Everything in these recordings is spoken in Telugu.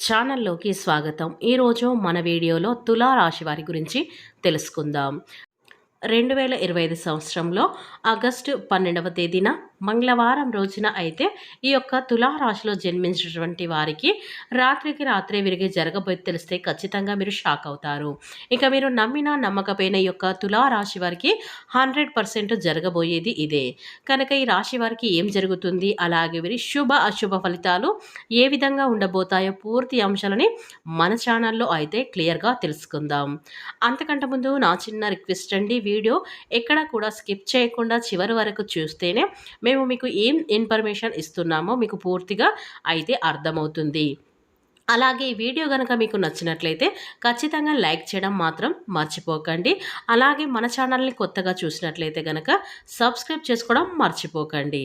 ఛానల్లోకి స్వాగతం. ఈరోజు మన వీడియోలో తులా రాశి వారి గురించి తెలుసుకుందాం. రెండు వేల ఇరవై ఐదు సంవత్సరంలో ఆగస్టు పన్నెండవ తేదీన మంగళవారం రోజున అయితే ఈ యొక్క తులారాశిలో జన్మించినటువంటి వారికి రాత్రికి రాత్రే విరిగి జరగబోయి తెలిస్తే ఖచ్చితంగా మీరు షాక్ అవుతారు. ఇక మీరు నమ్మిన నమ్మకపోయిన ఈ యొక్క తులారాశి వారికి హండ్రెడ్ పర్సెంట్ జరగబోయేది ఇదే. కనుక ఈ రాశి వారికి ఏం జరుగుతుంది? అలాగే వీరి శుభ అశుభ ఫలితాలు ఏ విధంగా ఉండబోతాయో పూర్తి అంశాలని మన ఛానల్లో అయితే క్లియర్గా తెలుసుకుందాం. అంతకంటే ముందు నా చిన్న రిక్వెస్ట్ అండి. వీడియో ఎక్కడ కూడా స్కిప్ చేయకుండా చివరి వరకు చూస్తేనే మేము మీకు ఏం ఇన్ఫర్మేషన్ ఇస్తున్నామో మీకు పూర్తిగా అయితే అర్థమవుతుంది. అలాగే ఈ వీడియో కనుక మీకు నచ్చినట్లయితే ఖచ్చితంగా లైక్ చేయడం మాత్రం మర్చిపోకండి. అలాగే మన ఛానల్ని కొత్తగా చూసినట్లయితే కనుక సబ్స్క్రైబ్ చేసుకోవడం మర్చిపోకండి.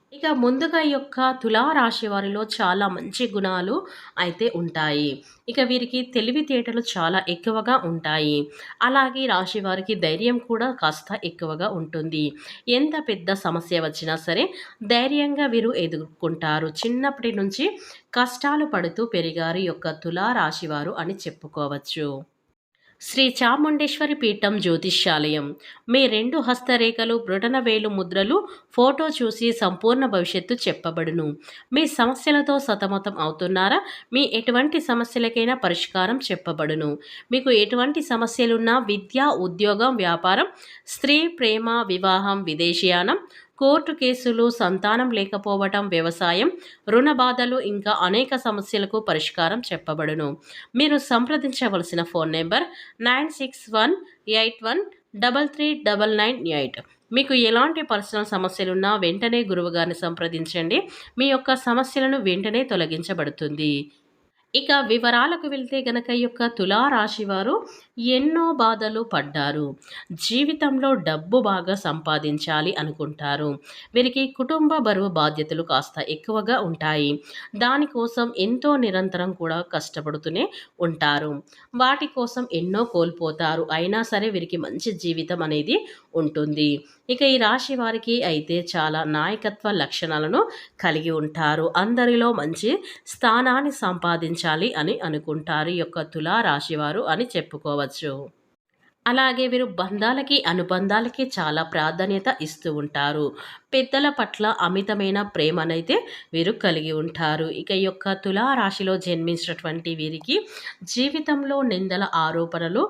ఇక ముందుగా యొక్క తులారాశి వారిలో చాలా మంచి గుణాలు అయితే ఉంటాయి. ఇక వీరికి తెలివితేటలు చాలా ఎక్కువగా ఉంటాయి. అలాగే రాశి వారికి ధైర్యం కూడా కాస్త ఎక్కువగా ఉంటుంది. ఎంత పెద్ద సమస్య వచ్చినా సరే ధైర్యంగా వీరు ఎదుర్కొంటారు. చిన్నప్పటి నుంచి కష్టాలు పడుతూ పెరిగారు యొక్క తులారాశి వారు అని చెప్పుకోవచ్చు. శ్రీ చాముండేశ్వరి పీఠం జ్యోతిష్యాలయం. మీ రెండు హస్తరేఖలు వేలు ముద్రలు ఫోటో చూసి సంపూర్ణ భవిష్యత్తు చెప్పబడును. మీ సమస్యలతో సతమతం అవుతున్నారా? మీ ఎటువంటి సమస్యలకైనా పరిష్కారం చెప్పబడును. మీకు ఎటువంటి సమస్యలున్నా విద్య ఉద్యోగం వ్యాపారం స్త్రీ ప్రేమ వివాహం విదేశీయానం కోర్టు కేసులు సంతానం లేకపోవటం వ్యవసాయం రుణ బాధలు ఇంకా అనేక సమస్యలకు పరిష్కారం చెప్పబడును. మీరు సంప్రదించవలసిన phone number nine six one eight one double three double nine eight. మీకు ఎలాంటి పర్సనల్ సమస్యలున్నా వెంటనే గురువుగారిని సంప్రదించండి. మీ యొక్క సమస్యలను వెంటనే తొలగించబడుతుంది. ఇక వివరాలకు వెళ్తే గనక యొక్క తులారాశి వారు ఎన్నో బాధలు పడ్డారు. జీవితంలో డబ్బు బాగా సంపాదించాలి అనుకుంటారు. వీరికి కుటుంబ బరువు బాధ్యతలు కాస్త ఎక్కువగా ఉంటాయి. దానికోసం ఎంతో నిరంతరం కూడా కష్టపడుతూనే ఉంటారు. వాటి కోసం ఎన్నో కోల్పోతారు. అయినా సరే వీరికి మంచి జీవితం అనేది ఉంటుంది. ఇక ఈ రాశి వారికి అయితే చాలా నాయకత్వ లక్షణాలను కలిగి ఉంటారు. అందరిలో మంచి స్థానాన్ని జీవించాలి అని అనుకుంటారు యొక్క తులా రాశివారు అని చెప్పుకోవచ్చు. అలాగే వీరు బంధాలకి అనుబంధాలకి చాలా ప్రాధాన్యత ఇస్తూ ఉంటారు. పెద్దల పట్ల అమితమైన ప్రేమనైతే వీరు కలిగి ఉంటారు. ఇక ఈ యొక్క తులారాశిలో జన్మించినటువంటి వీరికి జీవితంలో నిందల ఆరోపణలు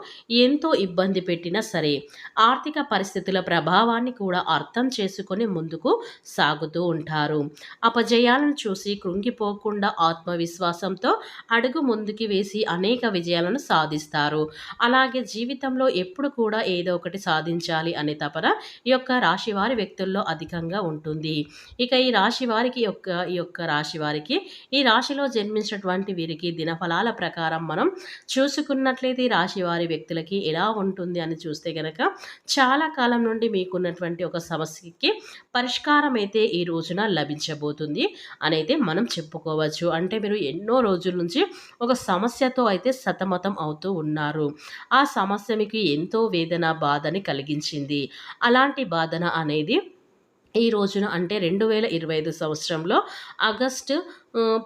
ఎంతో ఇబ్బంది పెట్టినా సరే ఆర్థిక పరిస్థితుల ప్రభావాన్ని కూడా అర్థం చేసుకొని ముందుకు సాగుతూ ఉంటారు. అపజయాలను చూసి కృంగిపోకుండా ఆత్మవిశ్వాసంతో అడుగు ముందుకి వేసి అనేక విజయాలను సాధిస్తారు. అలాగే జీవితంలో ఎప్పుడు కూడా ఏదో ఒకటి సాధించాలి అనే తపన ఈ యొక్క రాశి వారి వ్యక్తుల్లో అధికంగా ఉంటుంది. ఇక ఈ రాశి వారికి యొక్క ఈ యొక్క రాశి వారికి ఈ రాశిలో జన్మించినటువంటి వీరికి దినఫలాల ప్రకారం మనం చూసుకున్నట్లయితే ఈ రాశి వారి వ్యక్తులకి ఎలా ఉంటుంది అని చూస్తే కనుక చాలా కాలం నుండి మీకున్నటువంటి ఒక సమస్యకి పరిష్కారం అయితే ఈ రోజున లభించబోతుంది అని అయితే మనం చెప్పుకోవచ్చు. అంటే మీరు ఎన్నో రోజుల నుంచి ఒక సమస్యతో అయితే సతమతం అవుతూ ఉన్నారు. ఆ సమస్య మీకు ఎంతో వేదన బాధని కలిగించింది. అలాంటి బాధన అనేది ఈ రోజున అంటే రెండు వేల ఇరవై ఐదు సంవత్సరంలో ఆగస్టు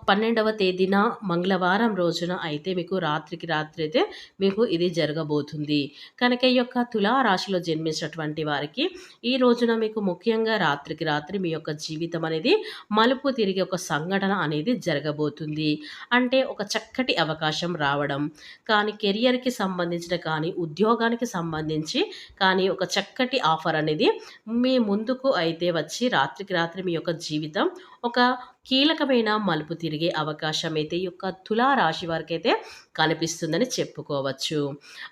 పన్నెండవ తేదీన మంగళవారం రోజున అయితే మీకు రాత్రికి రాత్రి అయితే మీకు ఇది జరగబోతుంది. కనుక ఈ యొక్క తులారాశిలో జన్మించినటువంటి వారికి ఈ రోజున మీకు ముఖ్యంగా రాత్రికి రాత్రి మీ యొక్క జీవితం అనేది మలుపు తిరిగి ఒక సంఘటన అనేది జరగబోతుంది. అంటే ఒక చక్కటి అవకాశం రావడం కానీ కెరియర్కి సంబంధించిన కానీ ఉద్యోగానికి సంబంధించి కానీ ఒక చక్కటి ఆఫర్ అనేది మీ ముందుకు అయితే వచ్చి రాత్రికి రాత్రి మీ యొక్క జీవితం ఒక కీలకమైన మలుపు తిరిగే అవకాశం అయితే ఈ యొక్క తులారాశి వారికి అయితే కనిపిస్తుందని చెప్పుకోవచ్చు.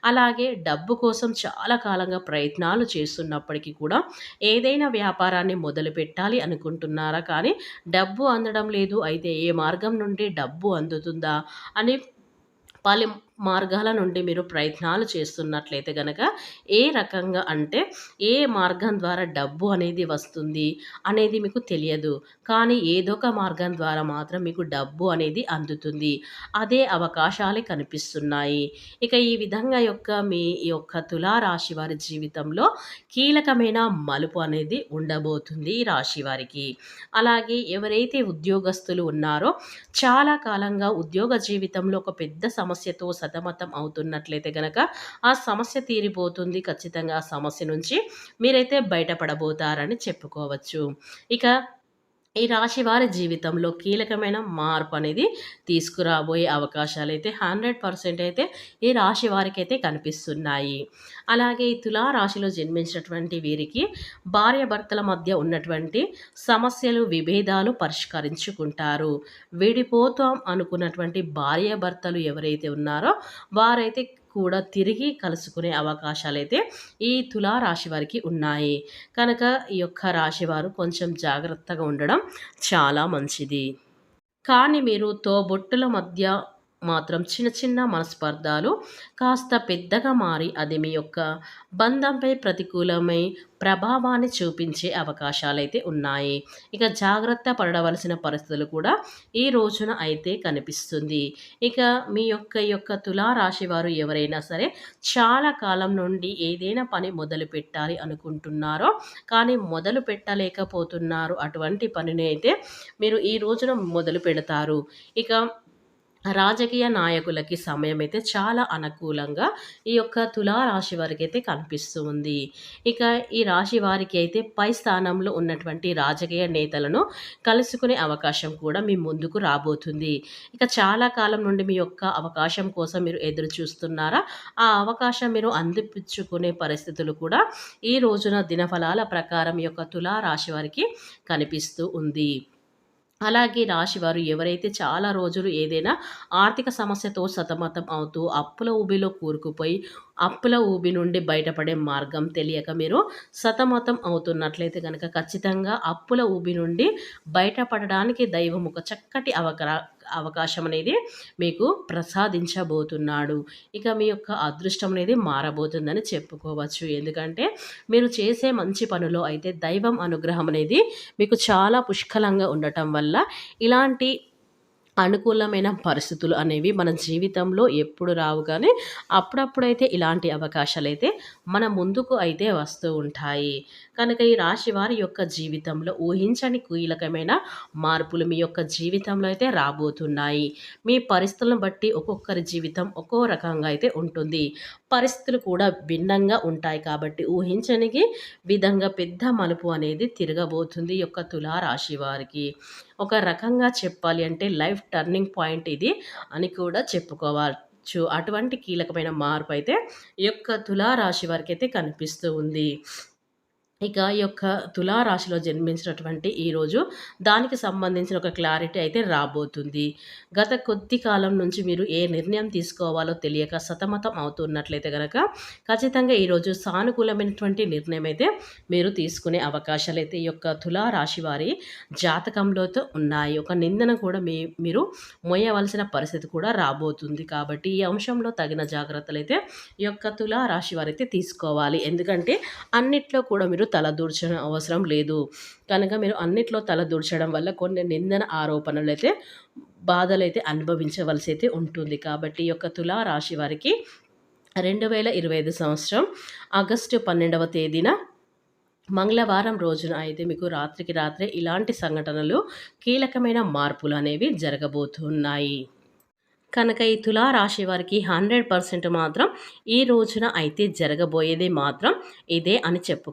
అలాగే డబ్బు కోసం చాలా కాలంగా ప్రయత్నాలు చేస్తున్నప్పటికీ కూడా ఏదైనా వ్యాపారాన్ని మొదలు పెట్టాలి అనుకుంటున్నారా? కానీ డబ్బు అందడం లేదు అయితే ఏ మార్గం నుండి డబ్బు అందుతుందా? అని పలు మార్గాల నుండి మీరు ప్రయత్నాలు చేస్తున్నట్లయితే గనక ఏ రకంగా అంటే ఏ మార్గం ద్వారా డబ్బు అనేది వస్తుంది అనేది మీకు తెలియదు. కానీ ఏదో ఒక మార్గం ద్వారా మాత్రం మీకు డబ్బు అనేది అందుతుంది. అదే అవకాశాలే కనిపిస్తున్నాయి. ఇక ఈ విధంగా యొక్క మీ యొక్క తులారాశి వారి జీవితంలో కీలకమైన మలుపు అనేది ఉండబోతుంది ఈ రాశి వారికి. అలాగే ఎవరైతే ఉద్యోగస్తులు ఉన్నారో చాలా కాలంగా ఉద్యోగ జీవితంలో ఒక పెద్ద సమస్యతో సతమతం అవుతున్నట్లయితే గనక ఆ సమస్య తీరిపోతుంది. ఖచ్చితంగా ఆ సమస్య నుంచి మీరైతే బయటపడబోతారని చెప్పుకోవచ్చు. ఇక ఈ రాశి వారి జీవితంలో కీలకమైన మార్పు అనేది తీసుకురాబోయే అవకాశాలు అయితే హండ్రెడ్ పర్సెంట్ అయితే ఈ రాశి వారికి అయితే కనిపిస్తున్నాయి. అలాగే ఈ తులారాశిలో జన్మించినటువంటి వీరికి భార్యాభర్తల మధ్య ఉన్నటువంటి సమస్యలు విభేదాలు పరిష్కరించుకుంటారు. విడిపోతాం అనుకున్నటువంటి భార్యాభర్తలు ఎవరైతే ఉన్నారో వారైతే కూడా తిరిగి కలుసుకునే అవకాశాలు అయితే ఈ తులారాశి వారికి ఉన్నాయి. కనుక ఈ యొక్క రాశివారు కొంచెం జాగ్రత్తగా ఉండడం చాలా మంచిది. కానీ మీరు తోబొట్టుల మధ్య మాత్రం చిన్న చిన్న మనస్పర్ధాలు కాస్త పెద్దగా మారి అది మీ యొక్క బంధంపై ప్రతికూలమై ప్రభావాన్ని చూపించే అవకాశాలైతే ఉన్నాయి. ఇక జాగ్రత్త పడవలసిన పరిస్థితులు కూడా ఈ రోజున అయితే కనిపిస్తుంది. ఇక మీ యొక్క యొక్క తులారాశి వారు ఎవరైనా సరే చాలా కాలం నుండి ఏదైనా పని మొదలు పెట్టాలి అనుకుంటున్నారో కానీ మొదలు పెట్టలేకపోతున్నారు అటువంటి పనిని అయితే మీరు ఈ రోజున మొదలు పెడతారు. ఇక రాజకీయ నాయకులకి సమయం అయితే చాలా అనుకూలంగా ఈ యొక్క తులారాశి వారికి అయితే కనిపిస్తూ ఉంది. ఇక ఈ రాశి వారికి అయితే పై స్థానంలో ఉన్నటువంటి రాజకీయ నేతలను కలుసుకునే అవకాశం కూడా మీ ముందుకు రాబోతుంది. ఇక చాలా కాలం నుండి మీ యొక్క అవకాశం కోసం మీరు ఎదురు చూస్తున్నారా? ఆ అవకాశం మీరు అందిపించుకునే పరిస్థితులు కూడా ఈ రోజున దినఫలాల ప్రకారం యొక్క తులారాశి వారికి కనిపిస్తూ ఉంది. అలాగే రాశివారు ఎవరైతే చాలా రోజులు ఏదైనా ఆర్థిక సమస్యతో సతమతం అవుతూ అప్పుల ఊబిలో కూరుకుపోయి అప్పుల ఊబి నుండి బయటపడే మార్గం తెలియక మీరు సతమతం అవుతున్నట్లయితే కనుక ఖచ్చితంగా అప్పుల ఊబి నుండి బయటపడడానికి దైవం ఒక చక్కటి అవకాశం అవకాశం అనేది మీకు ప్రసాదించబోతున్నాడు. ఇక మీ యొక్క అదృష్టం అనేది మారబోతుందని చెప్పుకోవచ్చు. ఎందుకంటే మీరు చేసే మంచి పనులో అయితే దైవం అనుగ్రహం అనేది మీకు చాలా పుష్కలంగా ఉండటం వల్ల ఇలాంటి అనుకూలమైన పరిస్థితులు అనేవి మన జీవితంలో ఎప్పుడు రావు కానీ అప్పుడప్పుడైతే ఇలాంటి అవకాశాలు అయితే మన ముందుకు అయితే వస్తూ ఉంటాయి. కనుక ఈ రాశి వారి యొక్క జీవితంలో ఊహించని కీలకమైన మార్పులు మీ యొక్క జీవితంలో అయితే రాబోతున్నాయి. మీ పరిస్థితులను బట్టి ఒక్కొక్కరి జీవితం ఒక్కో రకంగా అయితే ఉంటుంది. పరిస్థితులు కూడా భిన్నంగా ఉంటాయి కాబట్టి ఊహించనికి విధంగా పెద్ద మలుపు అనేది తిరగబోతుంది యొక్క తులారాశి వారికి. ఒక రకంగా చెప్పాలి అంటే లైఫ్ టర్నింగ్ పాయింట్ ఇది అని కూడా చెప్పుకోవచ్చు. అటువంటి కీలకమైన మార్పు అయితే ఈ యొక్క తులారాశి వారికి అయితే కనిపిస్తూ ఉంది. ఇక ఈ యొక్క తులారాశిలో జన్మించినటువంటి ఈరోజు దానికి సంబంధించిన ఒక క్లారిటీ అయితే రాబోతుంది. గత కొద్ది కాలం నుంచి మీరు ఏ నిర్ణయం తీసుకోవాలో తెలియక సతమతం అవుతున్నట్లయితే కనుక ఖచ్చితంగా ఈరోజు సానుకూలమైనటువంటి నిర్ణయం అయితే మీరు తీసుకునే అవకాశాలు అయితే ఈ యొక్క తులారాశి వారి జాతకంలోతో ఉన్నాయి. ఒక నిందన కూడా మీ మీరు మోయవలసిన పరిస్థితి కూడా రాబోతుంది. కాబట్టి ఈ అంశంలో తగిన జాగ్రత్తలు అయితే ఈ యొక్క తులారాశి వారైతే తీసుకోవాలి. ఎందుకంటే అన్నిట్లో కూడా మీరు తలదూర్చడం అవసరం లేదు. కనుక మీరు అన్నిట్లో తలదూర్చడం వల్ల కొన్ని నిందన ఆరోపణలు అయితే బాధలు అయితే అనుభవించవలసి అయితే ఉంటుంది. కాబట్టి ఈ యొక్క తులారాశి వారికి రెండు వేల ఇరవై ఐదు సంవత్సరం ఆగస్టు పన్నెండవ తేదీన మంగళవారం రోజున అయితే మీకు రాత్రికి రాత్రే ఇలాంటి సంఘటనలు కీలకమైన మార్పులు అనేవి జరగబోతున్నాయి. కనుక ఈ తులారాశి వారికి హండ్రెడ్ పర్సెంట్ మాత్రం ఈ రోజున అయితే జరగబోయేది మాత్రం ఇదే అని చెప్పుకో